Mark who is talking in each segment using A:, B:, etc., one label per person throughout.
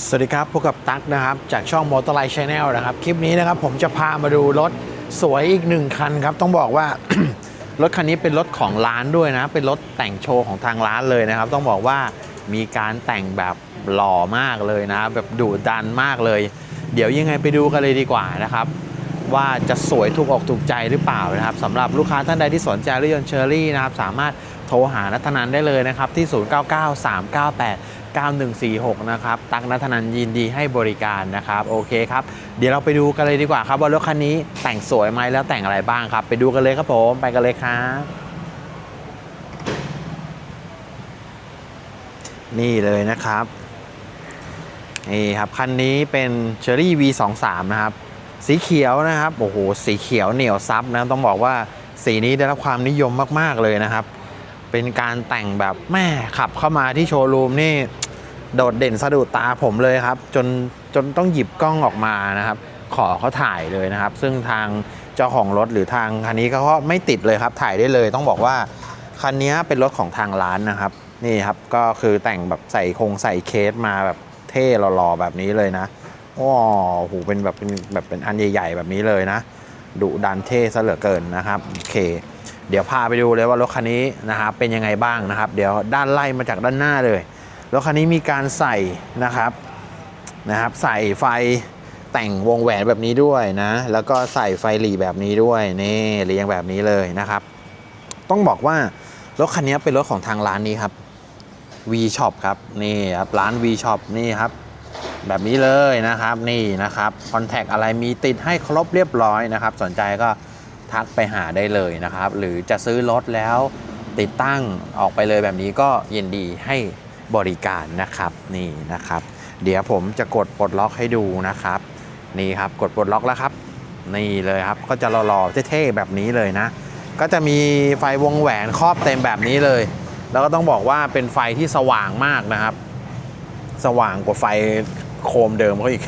A: สวัสดีครับพบกับตั๊กนะครับ จากช่อง m o t o r l i g h t Channel นะครับ คลิปนี้นะครับผมจะพามาดูรถสวยอีกหนึ่งคันครับ ต้องบอกว่า รถคันนี้เป็นรถของร้านด้วยนะ เป็นรถแต่งโชว์ของทางร้านเลยนะครับ ต้องบอกว่ามีการแต่งแบบหล่อมากเลยนะแบบดุดันมากเลย เดี๋ยวยังไงไปดูกันเลยดีกว่านะครับ ว่าจะสวยถูกอกถูกใจหรือเปล่านะครับสำหรับลูกค้าท่านใดที่สนใจรถยนต์เชอรี่นะครับสามารถ ทรหานัทนันได้เลยนะครับที่ 099398 9146 นะครับ ตักนัทนันยินดีให้บริการนะครับ โอเคครับ เดี๋ยวเราไปดูกันเลยดีกว่าครับ ว่ารถคันนี้แต่งสวยไหมแล้วแต่งอะไรบ้างครับ ไปดูกันเลยครับผม ไปกันเลยครับ นี่เลยนะครับ นี่ครับ คันนี้เป็น Cherry V23 นะครับ สีเขียวนะครับ โอ้โห สีเขียวเหนียวซับนะ ต้องบอกว่าสีนี้ได้รับความนิยมมาก ๆ เลยนะครับ เป็นการแต่งแบบแม่ขับเข้ามาที่โชว์รูมนี่โดดเด่นสะดุดตาผมเลยครับ จนจนต้องหยิบกล้องออกมานะครับ ขอเขาถ่ายเลยนะครับ ซึ่งทางเจ้าของรถหรือทางคันนี้เขาก็ไม่ติดเลยครับ ถ่ายได้เลยต้องบอกว่าคันนี้เป็นรถของทางร้านนะครับ นี่ครับก็คือแต่งแบบใส่คงใส่เคสมาแบบเท่หล่อๆแบบนี้เลยนะโอ้โหเป็นแบบเป็นแบบเป็นอันใหญ่ ๆ แบบนี้เลยนะดุดันเท่ซะเหลือเกินนะครับโอเค เดี๋ยวพาไปดูเลยว่ารถคันนี้นะครับเป็นยังไงบ้างนะครับ เดี๋ยวด้านไล่มาจากด้านหน้าเลยรถคันนี้มีการใส่นะครับนะครับ ใส่ไฟแต่งวงแหวนแบบนี้ด้วยนะ แล้วก็ใส่ไฟหลีแบบนี้ด้วยนี่เรียงแบบนี้เลยนะครับ ต้องบอกว่ารถคันนี้เป็นรถของทางร้านนี้ครับ V Shop ครับนี่ครับร้าน V Shop นี่ครับแบบนี้เลยนะครับนี่นะครับคอนแทคอะไรมีติดให้ครบเรียบร้อยนะครับ สนใจก็ ทักไปหาได้เลยนะครับ หรือจะซื้อรถแล้วติดตั้งออกไปเลยแบบนี้ก็ยินดีให้บริการนะครับนี่นะครับ เดี๋ยวผมจะกดปลดล็อกให้ดูนะครับ นี่ครับกดปลดล็อกแล้วครับ นี่เลยครับก็จะหล่อๆเท่ๆแบบนี้เลยนะ ก็จะมีไฟวงแหวนครอบเต็มแบบนี้เลย แล้วก็ต้องบอกว่าเป็นไฟที่สว่างมากนะครับ สว่างกว่าไฟโคมเดิมเขาอีก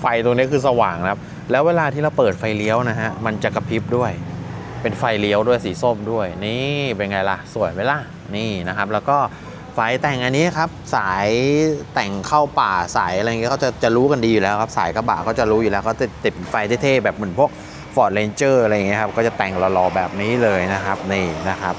A: ไฟตรงนี้คือสว่างนะครับ แล้วเวลาที่เราเปิดไฟเลี้ยวนะฮะ มันจะกระพริบด้วย เป็นไฟเลี้ยวด้วยสีส้มด้วย นี่เป็นไงล่ะ สวยไหมล่ะ นี่นะครับ แล้วก็ไฟแต่งอันนี้ครับ สายแต่งเข้าป่าสายอะไรเงี้ยเขาจะจะรู้กันดีอยู่แล้วครับ สายกระบะเขาจะรู้อยู่แล้วเขาจะติดไฟเท่ๆแบบเหมือนพวก Ford Ranger อะไรเงี้ยครับ ก็จะแต่งหล่อๆแบบนี้เลยนะครับ นี่นะครับ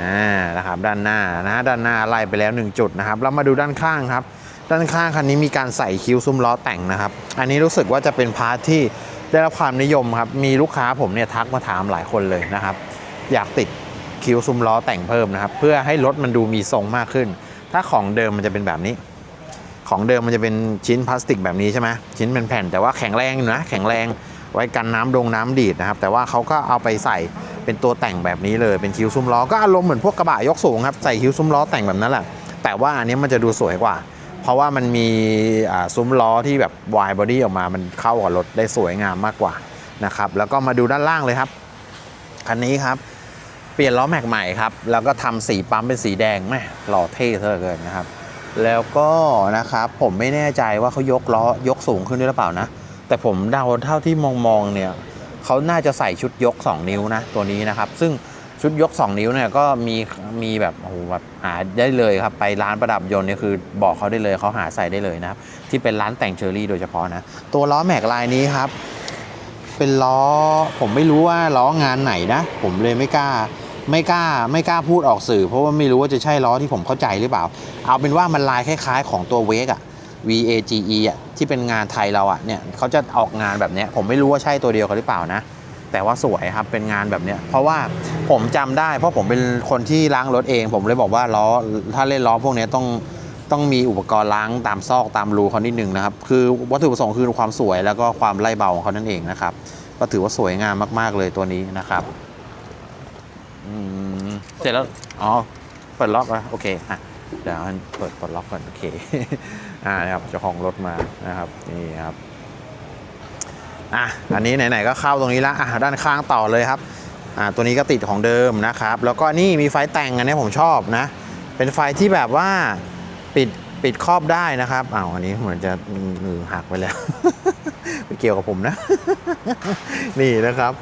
A: อ่านะครับด้านหน้านะด้านหน้าไล่ไปแล้ว 1 จุดนะครับ เรามาดูด้านข้างครับ ด้านข้างคันนี้มีการใส่คิ้วซุ้มล้อแต่งนะครับ อันนี้รู้สึกว่าจะเป็นพาร์ทที่ได้รับความนิยมครับ มีลูกค้าผมเนี่ยทักมาถามหลายคนเลยนะครับ อยากติดคิ้วซุ้มล้อแต่งเพิ่มนะครับ เพื่อให้รถมันดูมีทรงมากขึ้น ถ้าของเดิมมันจะเป็นแบบนี้ ของเดิมมันจะเป็นชิ้นพลาสติกแบบนี้ใช่ไหมชิ้นเป็นแผ่นแต่ว่าแข็งแรงอยู่นะ แข็งแรงไว้กันน้ำดงน้ำดีดนะครับ แต่ว่าเขาก็เอาไปใส่เป็นตัวแต่งแบบนี้เลย เป็นคิ้วซุ้มล้อ ก็อารมณ์เหมือนพวกกระบะยกสูงครับ ใส่คิ้วซุ้มล้อแต่งแบบนั้นแหละ แต่ว่าอันนี้มันจะดูสวยกว่า เพราะว่ามันมีซุ้มล้อที่แบบวายบอดี้ออกมามันเข้ากับรถได้สวยงามมากกว่านะครับแล้วก็มาดูด้านล่างเลยครับคันนี้ครับ เปลี่ยนล้อแม็กใหม่ครับ แล้วก็ทำสีปั๊มเป็นสีแดงแม่หล่อเท่เหลือเกินนะครับ แล้วก็นะครับผมไม่แน่ใจว่าเขายกล้อยกสูงขึ้นด้วยหรือเปล่านะ แต่ผมเดาเท่าที่มองมองๆเนี่ยเขาน่าจะใส่ชุดยก 2 นิ้วนะตัวนี้นะครับ ซึ่ง ชุดยก 2 นิ้วเนี่ยก็มีมีแบบโอ้โหแบบหาได้เลยครับ ไปร้านประดับยนต์เนี่ยคือบอกเขาได้เลยเขาหาใส่ได้เลยนะครับ ที่เป็นร้านแต่งเชอรี่โดยเฉพาะนะ ตัวล้อแม็กลายนี้ครับ เป็นล้อผมไม่รู้ว่าล้องานไหนนะ ผมเลยไม่กล้าไม่กล้าไม่กล้าพูดออกสื่อ เพราะว่าไม่รู้ว่าจะใช่ล้อที่ผมเข้าใจหรือเปล่า เอาเป็นว่ามันลายคล้ายๆ ของตัวเวกอะ V A G E อะที่เป็นงานไทยเราอะเนี่ยเขาจะออกงานแบบเนี้ยผมไม่รู้ว่าใช่ตัวเดียวกันหรือเปล่านะ แต่ว่าสวยครับเป็นงานแบบเนี้ยเพราะว่าผมจำได้เพราะผมเป็นคนที่ล้างรถเอง ผมเลยบอกว่าล้อถ้าเล่นล้อพวกนี้ต้องต้องมีอุปกรณ์ล้างตามซอกตามรูเขานิดนึงนะครับ คือวัตถุประสงค์คือความสวยแล้วก็ความไล่เบาของเขานั่นเองนะครับ ก็ถือว่าสวยงามมากๆเลยตัวนี้นะครับเสร็จแล้ว อ๋อ เปิดล็อกแล้วโอเค อะ เดี๋ยวเปิดปลดล็อกก่อน โอเค อ่านะครับเจ้าของรถมานะครับ นี่ครับ อะอันนี้ไหนๆก็เข้าตรงนี้ล้วอะด้านข้างต่อเลยครับอ่าตัวนี้ก็ติดของเดิมนะครับ แล้วก็นี่มีไฟแต่งอันนี้ผมชอบนะ เป็นไฟที่แบบว่าปิดปิดครอบได้นะครับอ้าวอันนี้เหมือนจะมือหักไปแล้วไม่เกี่ยวกับผมนะ นี่นะครับ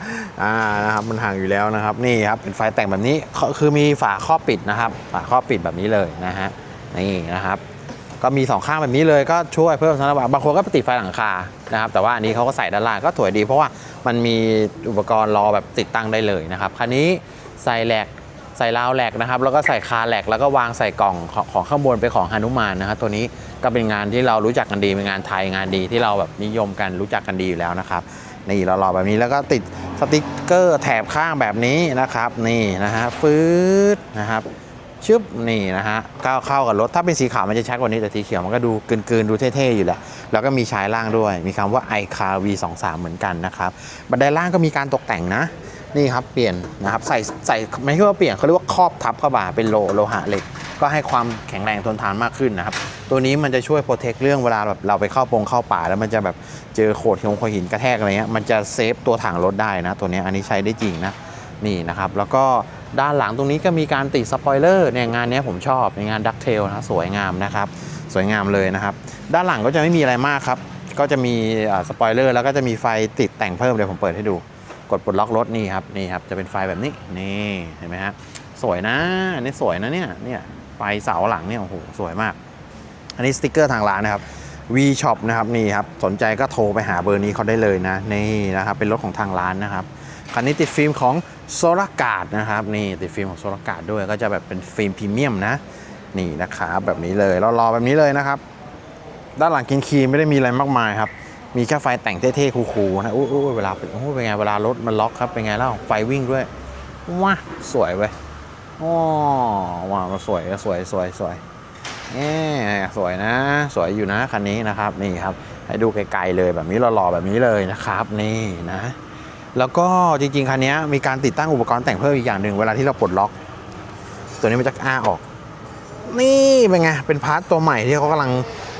A: อ่านะครับมันห่างอยู่แล้วนะครับ นี่ครับเป็นไฟแต่งแบบนี้คือมีฝาครอบปิดนะครับ ฝาครอบปิดแบบนี้เลยนะฮะนี่นะครับ ก็มีสองข้างแบบนี้เลยก็ช่วยเพิ่มสมรรถนะบางคนก็ไปติดไฟหลังคา นะครับแต่ว่าอันนี้เขาก็ใส่ด้านล่างก็สวยดี เพราะว่ามันมีอุปกรณ์รอแบบติดตั้งได้เลยนะครับคันนี้ใส่แหลกใส่ราวแหลกนะครับแล้วก็ใส่คาแหลกแล้วก็วางใส่กล่องของของข้างบนเป็นของฮานุมานนะครับตัวนี้ก็เป็นงานที่เรารู้จักกันดีเป็นงานไทยงานดีที่เราแบบนิยมกันรู้จักกันดีอยู่แล้วนะครับนี่เรารอแบบนี้แล้วก็ติดสติกเกอร์แถบข้างแบบนี้นะครับ นี่นะฮะฟืดนะครับ ชึบนี่นะฮะก้าวเข้ากับรถ ถ้าเป็นสีขาวมันจะชัดกว่านี้แต่สีเขียวมันก็ดูเกินๆดูเท่ๆอยู่แหละ แล้วก็มีชายล่างด้วย มีคำว่า i c a r V23 เหมือนกันนะครับ บันไดล่างก็มีการตกแต่งนะ นี่ครับเปลี่ยนนะครับใส่ใส่ไม่ใช่ว่าเปลี่ยนเขาเรียกว่าครอบทับเข้ามาเป็นโลโลหะเหล็ก ก็ให้ความแข็งแรงทนทานมากขึ้นนะครับ ตัวนี้มันจะช่วยโปรเทคเรื่องเวลาแบบเราไปเข้าปงเข้าป่า แล้วมันจะแบบเจอโขดหินโขดหินกระแทกอะไรเงี้ยมันจะเซฟตัวถังรถได้นะ ตัวนี้อันนี้ใช้ได้จริงนะนี่นะครับแล้วก็ ด้านหลังตรงนี้ก็มีการติดสปอยเลอร์เนี่ยงานนี้ผมชอบในงานดักเทลนะสวยงามนะครับ สวยงามเลยนะครับ ด้านหลังก็จะไม่มีอะไรมากครับ ก็จะมีสปอยเลอร์แล้วก็จะมีไฟติดแต่งเพิ่มเดี๋ยวผมเปิดให้ดู กดปลดล็อกรถนี่ครับนี่ครับจะเป็นไฟแบบนี้นี่เห็นไหมฮะสวยนะอันนี้สวยนะเนี่ยเนี่ยไฟเสาหลังเนี่ยโอ้โหสวยมาก อันนี้สติกเกอร์ทางร้านนะครับ V Shop นะครับนี่ครับสนใจก็โทรไปหาเบอร์นี้เขาได้เลยนะนี่นะครับเป็นรถของทางร้านนะครับ คันนี้ติดฟิล์มของโซลากาดนะครับนี่ติดฟิล์มของโซลากาดด้วยก็จะแบบเป็นฟิล์มพรีเมียมนะนี่นะครับแบบนี้เลยเรารอแบบนี้เลยนะครับ ด้านหลังกินคีไม่ได้มีอะไรมากมายครับ มีแค่ไฟแต่งเท่ๆคูลๆนะอู้เวลาเป็นโอ้เป็นไงเวลารถมันล็อกครับเป็นไงเล่าไฟวิ่งด้วยว้าสวยเว้ยอ๋อว้าวสวยสวยสวยสวยแหมสวยนะ สวยอยู่นะคันนี้นะครับนี่ครับ ให้ดูไกลๆเลยแบบนี้หล่อๆแบบนี้เลยนะครับ นี่นะ แล้วก็จริงๆคันนี้มีการติดตั้งอุปกรณ์แต่งเพิ่มอีกอย่างหนึ่งเวลาที่เราปลดล็อก ตัวนี้มันจะอ้าออก นี่เป็นไงเป็นพาร์ทตัวใหม่ที่เขากำลัง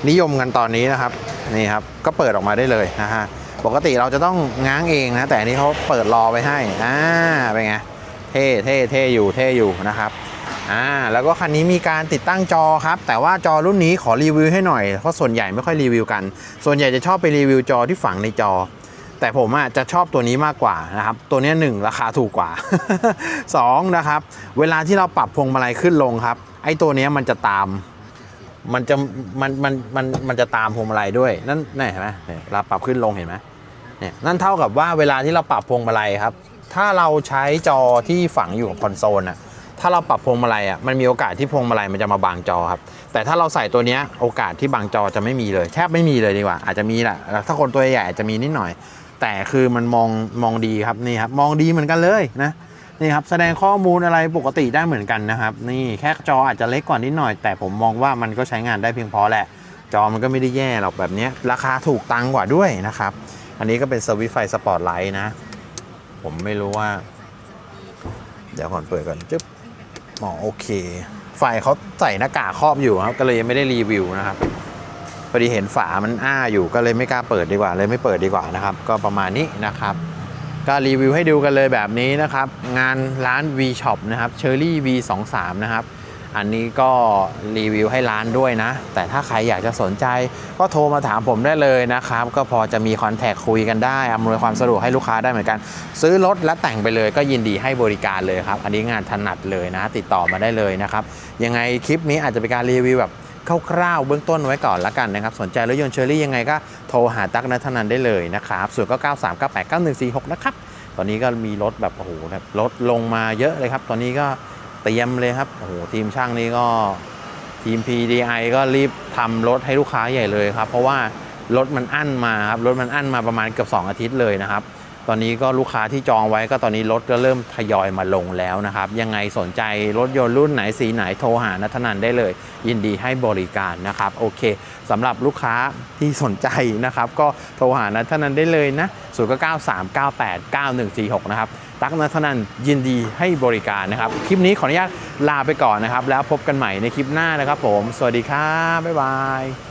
A: นิยมกันตอนนี้นะครับนี่ครับก็เปิดออกมาได้เลยนะฮะปกติเราจะต้องง้างเองนะแต่อันนี้เขาเปิดรอไว้ให้อ่าเป็นไงเท่เท่เท่อยู่เท่อยู่นะครับอ่าแล้วก็คันนี้มีการติดตั้งจอครับ แต่ว่าจอรุ่นนี้ขอรีวิวให้หน่อยเพราะส่วนใหญ่ไม่ค่อยรีวิวกัน ส่วนใหญ่จะชอบไปรีวิวจอที่ฝังในจอ แต่ผมอะจะชอบตัวนี้มากกว่านะครับ ตัวนี้หนึ่งราคาถูกกว่าสองนะครับ เวลาที่เราปรับพวงมาลัยขึ้นลงครับ ไอ้ตัวนี้มันจะตาม มันจะมันมันมันมันจะตามพวงมาลัยด้วย นั่นนี่เห็นไหมเนี่ยเวลาปรับขึ้นลงเห็นไหมเนี่ยนั่นเท่ากับว่าเวลาที่เราปรับพวงมาลัยครับ ถ้าเราใช้จอที่ฝังอยู่กับคอนโซลอะถ้าเราปรับพวงมาลัยอะมันมีโอกาสที่พวงมาลัยมันจะมาบังจอครับ แต่ถ้าเราใส่ตัวนี้โอกาสที่บังจอจะไม่มีเลย แทบไม่มีเลยดีกว่า อาจจะมีแหละถ้าคนตัวใหญ่อาจจะมีนิดหน่อย แต่คือมันมองมองดีครับนี่ครับมองดีเหมือนกันเลยนะนี่ครับแสดงข้อมูลอะไรปกติได้เหมือนกันนะครับ นี่แค่จออาจจะเล็กกว่านิดหน่อย แต่ผมมองว่ามันก็ใช้งานได้เพียงพอแหละ จอมันก็ไม่ได้แย่หรอกแบบนี้ราคาถูกตังกว่าด้วยนะครับ อันนี้ก็เป็นสวิตไฟสปอร์ตไลท์นะ ผมไม่รู้ว่า เดี๋ยวก่อนเปิดก่อนจึ๊บอ๋อโอเค ไฟเขาใส่หน้ากากครอบอยู่ครับ ก็เลยยังไม่ได้รีวิวนะครับ พอดีเห็นฝามันอ้าอยู่ก็เลยไม่กล้าเปิดดีกว่า เลยไม่เปิดดีกว่านะครับ ก็ประมาณนี้นะครับ ก็รีวิวให้ดูกันเลยแบบนี้นะครับ งานร้าน V Shop นะครับ Cherry V23 นะครับ อันนี้ก็รีวิวให้ร้านด้วยนะ แต่ถ้าใครอยากจะสนใจก็โทรมาถามผมได้เลยนะครับ ก็พอจะมีคอนแทคคุยกันได้อำนวยความสะดวกให้ลูกค้าได้เหมือนกัน ซื้อรถและแต่งไปเลย ก็ยินดีให้บริการเลยครับ อันนี้งานถนัดเลยนะ ติดต่อมาได้เลยนะครับ ยังไงคลิปนี้อาจจะเป็นการรีวิวแบบ คร่าวๆเบื้องต้นไว้ก่อนละกันนะครับ สนใจรถยนต์เชอรี่ยังไงก็โทรหาตั๊กนัทนันได้เลยนะครับส่วนก็9 3 9 8 9 1 4 6นะครับ ตอนนี้ก็มีรถแบบโอ้โหแบบรถลงมาเยอะเลยครับ ตอนนี้ก็เตรียมเลยครับโอ้โหทีมช่างนี่ก็ทีม PDI ก็รีบทำรถให้ลูกค้าใหญ่เลยครับ เพราะว่ารถมันอั้นมาครับรถมันอั้นมาประมาณเกือบ2 อาทิตย์เลยนะครับ ตอนนี้ก็ลูกค้าที่จองไว้ก็ตอนนี้รถก็เริ่มทยอยมาลงแล้วนะครับ ยังไงสนใจรถยนต์รุ่นไหนสีไหนโทรหานัทนันได้เลย ยินดีให้บริการนะครับ โอเคสำหรับลูกค้าที่สนใจนะครับ ก็โทรหานัทนันได้เลยนะ093989146 นะครับตักนัทนันยินดีให้บริการนะครับ คลิปนี้ขออนุญาตลาไปก่อนนะครับ แล้วพบกันใหม่ในคลิปหน้านะครับผม สวัสดีครับบ๊ายบาย